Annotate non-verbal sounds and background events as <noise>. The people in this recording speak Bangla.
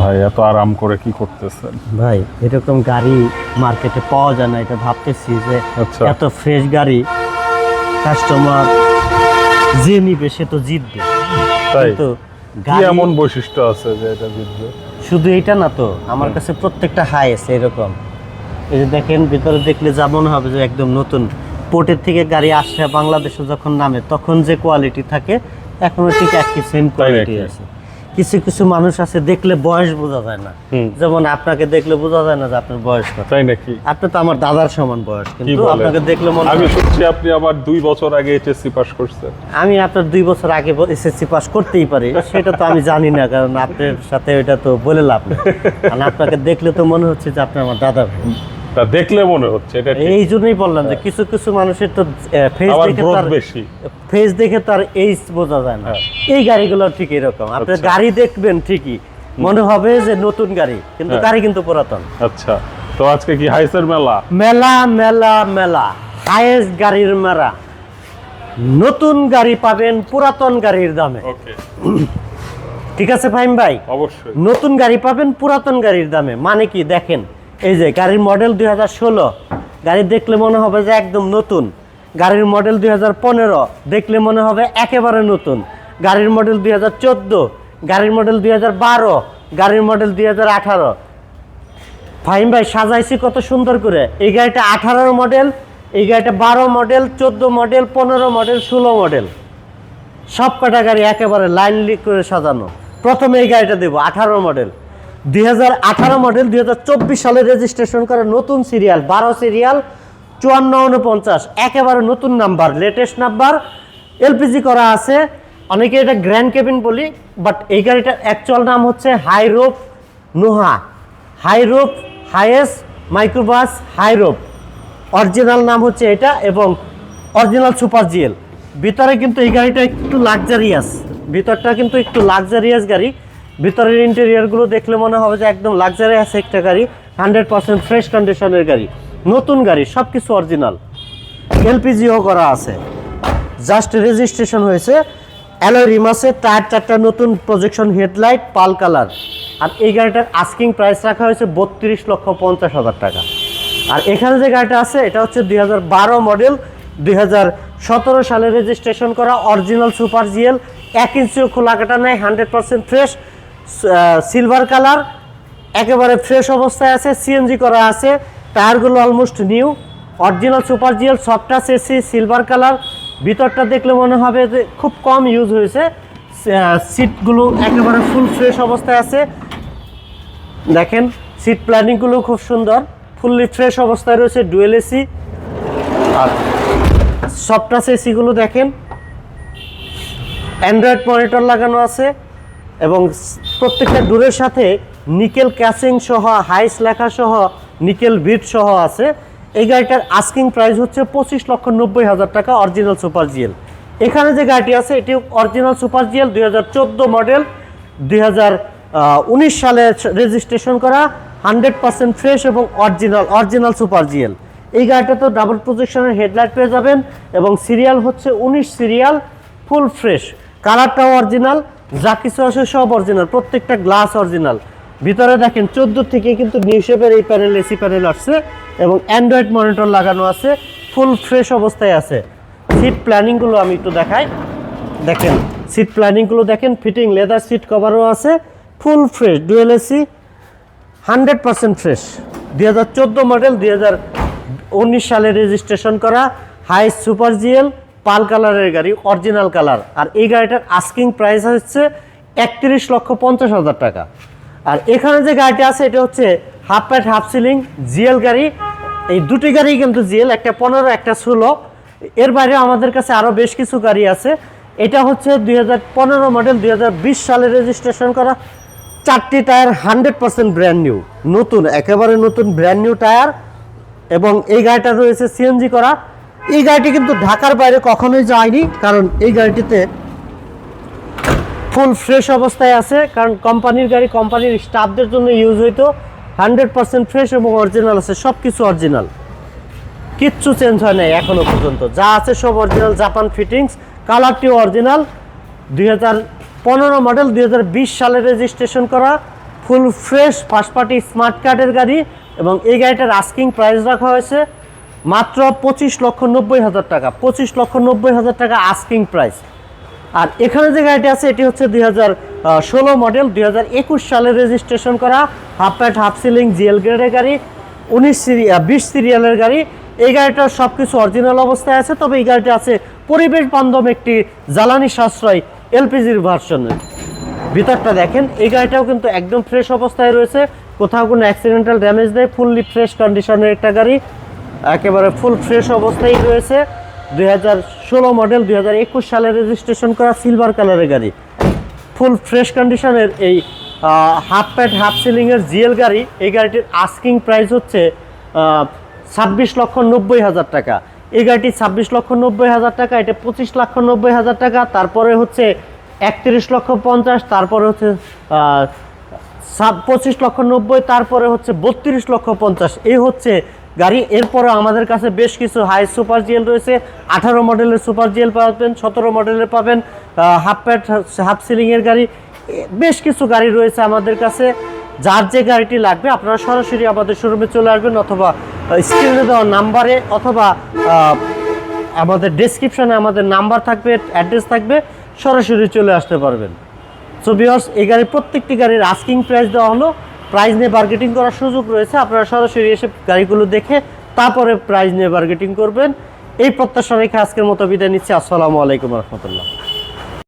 ভাই এত আরাম করে কি করতেছেন? ভাই এরকম গাড়ি মার্কেটে পাওয়া যায় না এটা ভাবতেছি যে আচ্ছা। এত ফ্রেশ গাড়ি কাস্টমার যে নিবে সে তো জিতবে। তাই? কি গাড়ি এমন বৈশিষ্ট্য আছে যে এটা জিতবে? শুধু এটা না তো আমার কাছে প্রত্যেকটা হাই আছে এরকম। এই যে দেখেন ভিতরে দেখলে যা মনে হবে যে একদম নতুন। পোর্টের থেকে গাড়ি আসছে বাংলাদেশে যখন নামে তখন যে কোয়ালিটি থাকে এখনও ঠিক একই সেম কোয়ালিটি আছে। কিছু কিছু মানুষ আছে দেখলে বয়স বোঝা যায় না। যেমন আপনাকে দেখলে বোঝা যায় না যে আপনার বয়স কত। তাই নাকি? আপনি তো আমার দাদার সমান বয়স কিন্তু আপনাকে দেখলে মনে আমি হয় শুনছি আপনি আবার দুই বছর আগে এইচএসসি পাস করছেন। আমি আপনার দুই বছর আগে এসএসসি পাস করতেই পারি। সেটা তো আমি জানি না কারণ আপনার সাথে ওইটা তো বলে লাভ নেই। <laughs> কারণ আপনাকে দেখলে তো মনে হচ্ছে যে আপনি আমার দাদা ভাই। তা দেখলে মনে হচ্ছে এটা এই জন্যই বললাম যে কিছু কিছু মানুষের তো ফেস দেখে তার বেশি। ফেস দেখে তার এইজ বোঝা যায় না। হ্যাঁ। এই গাড়িগুলো ঠিক এরকম। আপনি আচ্ছা। গাড়ি দেখবেন ঠিকই। মনে হবে যে নতুন গাড়ি কিন্তু হ্যাঁ। গাড়ি কিন্তু পুরাতন। আচ্ছা। তো আজকে কি হাইসের মেলা? মেলা মেলা মেলা। গাড়ির মেলা। নতুন গাড়ি পাবেন পুরাতন গাড়ির দামে। ওকে ঠিক আছে ফাইম ভাই? অবশ্যই। নতুন গাড়ি পাবেন পুরাতন গাড়ির দামে। মানে কি? দেখেন। এই যে গাড়ির মডেল দু হাজার ষোলো। গাড়ি দেখলে মনে হবে যে একদম নতুন। গাড়ির মডেল দুই হাজার পনেরো, দেখলে মনে হবে একেবারে নতুন। গাড়ির মডেল দুই হাজার চোদ্দ, গাড়ির মডেল দু হাজার বারো, গাড়ির মডেল দুই ফাহিম ভাই, সাজাইছি কত সুন্দর করে। এই গাড়িটা আঠারো মডেল এই গাড়িটা বারো মডেল চোদ্দ মডেল পনেরো মডেল ষোলো মডেল সব কটা গাড়ি একেবারে লাইন লিক করে সাজানো। প্রথমে এই গাড়িটা দেবো, আঠারো মডেল দুই হাজার আঠারো মডেল দুই হাজার চব্বিশ সালে রেজিস্ট্রেশন করা নতুন সিরিয়াল বারো সিরিয়াল চুয়ান্ন উনপঞ্চাশ একেবারে নতুন নাম্বার লেটেস্ট নাম্বার এলপিজি করা আছে। অনেকে এটা গ্র্যান্ড কেবিন বলি বাট এই গাড়িটার অ্যাকচুয়াল নাম হচ্ছে high roof Noah high roof Hiace microbus high roof original নাম হচ্ছে এটা এবং অরিজিনাল সুপার জিএল ভিতরে কিন্তু এই গাড়িটা একটু লাক্সারিয়াস ভিতরটা কিন্তু একটু লাক্সারিয়াস গাড়ি। ভিতরের ইন্টেরিয়রগুলো দেখলে মনে হবে যে একদম লাক্সারিয়াস একটা গাড়ি হান্ড্রেড পার্সেন্ট ফ্রেশ কন্ডিশনের গাড়ি, নতুন গাড়ি সব কিছু অরিজিনাল এলপিজিও করা আছে। জাস্ট রেজিস্ট্রেশন হয়েছে। অ্যালয় আছে টায়ার চারটা নতুন প্রজেকশন হেডলাইট পাল কালার আর এই গাড়িটার আস্কিং প্রাইস রাখা হয়েছে বত্রিশ লক্ষ পঞ্চাশ হাজার টাকা। আর এখানে যে গাড়িটা আছে, এটা হচ্ছে দুই হাজার বারো মডেল দুই হাজার সতেরো সালে রেজিস্ট্রেশন করা অরিজিনাল সুপার জিএল এক ইঞ্চিও খোলা কাটা নেই hundred percent fresh silver colour একেবারে ফ্রেশ অবস্থায় আছে সিএনজি করা আছে টায়ারগুলো almost new original super GL সফটাস AC silver colour ভিতরটা দেখলে মনে হবে যে খুব কম ইউজ হয়েছে সিটগুলো একেবারে ফুল ফ্রেশ অবস্থায় আছে, দেখেন সিট প্ল্যানিংগুলো খুব সুন্দর ফুললি ফ্রেশ অবস্থায় রয়েছে ডুয়েল এসি আর সফটাস এসিগুলো দেখেন অ্যান্ড্রয়েড মনিটর লাগানো আছে, এবং প্রত্যেকটা ডোরের সাথে নিকেল ক্যাসিং সহ, হাইস লেখা সহ, নিকেল বিট সহ আছে। এই গাড়িটার আস্কিং প্রাইস হচ্ছে পঁচিশ লক্ষ নব্বই হাজার টাকা অরিজিনাল সুপার জিএল এখানে যে গাড়িটি আছে, এটি অরিজিনাল সুপার জিএল দুই হাজার চোদ্দ মডেল দুই হাজার উনিশ সালে রেজিস্ট্রেশন করা হান্ড্রেড পার্সেন্ট ফ্রেশ এবং অরিজিনাল অরিজিনাল সুপার জিএল এই গাড়িটা তো ডাবল প্রজেকশনের হেডলাইট পেয়ে যাবেন এবং সিরিয়াল হচ্ছে উনিশ সিরিয়াল ফুল ফ্রেশ কালারটাও অরিজিনাল যা কিছু আছে সব অরিজিনাল প্রত্যেকটা গ্লাস অরিজিনাল ভিতরে দেখেন চোদ্দ থেকে কিন্তু নিউ শেপের এই প্যানেল এসি প্যানেল আসছে এবং অ্যান্ড্রয়েড মনিটর লাগানো আছে ফুল ফ্রেশ অবস্থায় আছে। সিট প্ল্যানিংগুলো আমি একটু দেখাই। দেখেন সিট প্ল্যানিংগুলো দেখেন ফিটিং লেদার সিট কভারও আছে full fresh dual AC hundred percent fresh দুই হাজার চোদ্দ মডেল দুই হাজার উনিশ সালে রেজিস্ট্রেশন করা হাই সুপার জিএল পাল কালারের গাড়ি অরিজিনাল কালার। আর এই গাড়িটার আস্কিং প্রাইস হচ্ছে একত্রিশ লক্ষ পঞ্চাশ হাজার টাকা। আর এখানে যে গাড়িটি আছে, এটা হচ্ছে half pad half ceiling GL গাড়ি। এই দুটি গাড়ি কিন্তু জিএল একটা পনেরো, একটা ষোলো। এর বাইরে আমাদের কাছে আরও বেশ কিছু গাড়ি আছে। এটা হচ্ছে দুই হাজার পনেরো মডেল দুই হাজার বিশ সালে রেজিস্ট্রেশন করা। চারটি tyre hundred percent brand new নতুন, একেবারে নতুন ব্র্যান্ড নিউ টায়ার। এবং এই গাড়িটা রয়েছে সিএনজি করা। এই গাড়িটি কিন্তু ঢাকার বাইরে কখনোই যায়নি, কারণ এই গাড়িটিতে ফুল ফ্রেশ অবস্থায় আছে, কারণ কোম্পানির গাড়ি, কোম্পানির স্টাফদের জন্য ইউজ হইতো হান্ড্রেড পার্সেন্ট ফ্রেশ এবং অরিজিনাল আছে সব কিছু অরিজিনাল কিচ্ছু চেঞ্জ হয় নাই এখনও পর্যন্ত। যা আছে সব অরিজিনাল জাপান ফিটিংস কালারটিও অরিজিনাল দুই হাজার পনেরো মডেল দুই হাজার বিশ সালে রেজিস্ট্রেশন করা full fresh first party smart কার্ডের গাড়ি, এবং এই গাড়িটার আস্কিং প্রাইস রাখা হয়েছে। মাত্র পঁচিশ লক্ষ নব্বই হাজার টাকা, পঁচিশ লক্ষ নব্বই হাজার টাকা আস্কিং প্রাইস আর এখানে যে গাড়িটি আছে, এটি হচ্ছে দুই ষোলো মডেল দুই হাজার একুশ সালে রেজিস্ট্রেশন করা half pad half ceiling GL গ্রেডের গাড়ি, উনিশ সিরিয়া বিশ সিরিয়ালের গাড়ি। এই গাড়িটার সব কিছু অরিজিনাল অবস্থায় আছে, তবে এই গাড়িটি আছে পরিবেশ বান্ধব একটি জ্বালানি সাশ্রয় এলপিজির ভার্সনের ভিতরটা দেখেন, এই গাড়িটাও কিন্তু একদম ফ্রেশ অবস্থায় রয়েছে। কোথাও কোনো অ্যাক্সিডেন্টাল ড্যামেজ নেই ফুললি ফ্রেশ কন্ডিশনের একটা গাড়ি। একেবারে ফুল ফ্রেশ অবস্থায় রয়েছে। দুই হাজার ষোলো মডেল দুই হাজার একুশ সালে রেজিস্ট্রেশন করা সিলভার কালারের গাড়ি। ফুল ফ্রেশ কন্ডিশনের এই হাফ প্যাড হাফ সিলিংয়ের জিএল গাড়ি। এই গাড়িটির আস্কিং প্রাইস হচ্ছে ছাব্বিশ লক্ষ নব্বই হাজার টাকা। এই গাড়িটি ছাব্বিশ লক্ষ নব্বই হাজার টাকা, এটা পঁচিশ লক্ষ নব্বই হাজার টাকা, তারপরে হচ্ছে একত্রিশ লক্ষ পঞ্চাশ, তারপরে হচ্ছে পঁচিশ লক্ষ নব্বই, তারপরে হচ্ছে বত্রিশ লক্ষ পঞ্চাশ। এই হচ্ছে গাড়ি। এরপরে আমাদের কাছে বেশ কিছু হাই সুপার জিএল রয়েছে। আঠারো মডেলের সুপার জিএল পাবেন, সতেরো মডেলের পাবেন হাফ প্যাট হাফ সিলিংয়ের গাড়ি। বেশ কিছু গাড়ি রয়েছে আমাদের কাছে। যার যে গাড়িটি লাগবে, আপনারা সরাসরি আমাদের শোরুমে চলে আসবেন অথবা স্ক্রিনে দেওয়া নাম্বারে অথবা আমাদের ডেসক্রিপশনে আমাদের নাম্বার থাকবে অ্যাড্রেস থাকবে, সরাসরি চলে আসতে পারবেন। সো বিয়ার্স এই গাড়ির প্রত্যেকটি গাড়ির আস্কিং প্রাইস দেওয়া হলো। প্রাইস নিয়ে বার্গেটিং করার সুযোগ রয়েছে। আপনারা সরাসরি এসে গাড়িগুলো দেখে তারপরে প্রাইস নিয়ে বার্গেটিং করবেন। এই প্রত্যাশা রেখে আজকের মতো বিদায় নিচ্ছি। আসসালামু আলাইকুম রহমতুল্লাহ।